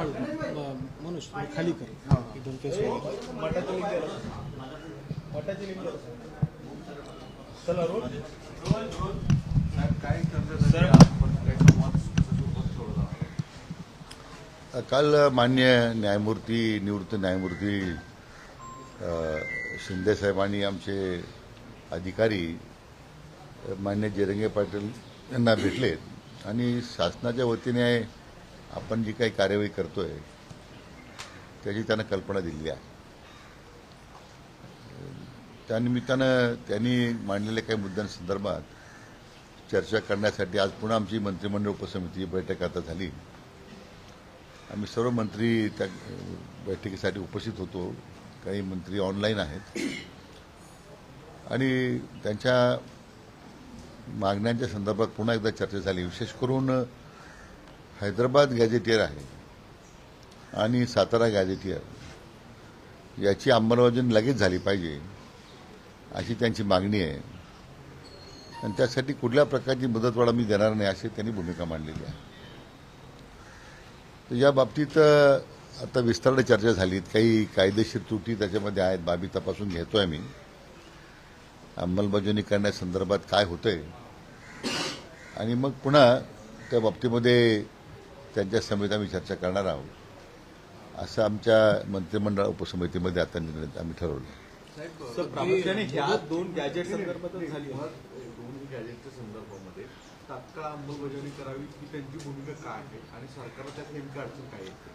मनोज तुम्ही खाली कर. एकदम काल मान्य न्यायमूर्ती निवृत्त न्यायमूर्ती अ, शिंदेसाहेब आणि आमचे अधिकारी मान्य जिरंगे पाटील यांना भेटलेत. आणि शासनाच्या वतीने आपण जी काही कार्यवाही करतोय त्याची त्यांना कल्पना दिलेली आहे. त्यानिमित्तानं त्यांनी मांडलेल्या काही मुद्द्यांसंदर्भात चर्चा करण्यासाठी आज पुन्हा आमची मंत्रिमंडळ उपसमिती बैठक आता झाली. आम्ही सर्व मंत्री त्या बैठकीसाठी उपस्थित होतो. काही मंत्री ऑनलाईन आहेत. आणि त्यांच्या मागण्यांच्या संदर्भात पुन्हा एकदा चर्चा झाली. विशेष करून हैदराबाद गॅझेटियर आहे आणि सातारा गॅझेटियर. याची अंमलबजावणी लगेच झाली पाहिजे अशी त्यांची मागणी आहे. आणि त्यासाठी कुठल्या प्रकारची मुदतवाढ मी देणार नाही अशी त्यांनी भूमिका मांडलेली आहे. तर या बाबतीत आता विस्तार चर्चा झालीत काही कायदेशीर त्रुटी त्याच्यामध्ये आहेत बाबी तपासून घेतो आहे मी. अंमलबजावणी करण्यासंदर्भात काय होतंय? आणि मग पुन्हा त्या बाबतीमध्ये त्यांच्या समेत आम्ही चर्चा करणार आहोत. असं आमच्या मंत्रिमंडळ उपसमितीमध्ये आता निर्णय आम्ही ठरवलं. सर प्रामुख्याने ह्या दोन गॅजेट संदर्भातच झाली. दोन गॅजेटच्या संदर्भामध्ये तात्काळ अंमलबजावणी करावी ही त्यांची भूमिका काय आहे? आणि सरकारला त्यात नेमकं अडचण काय येते?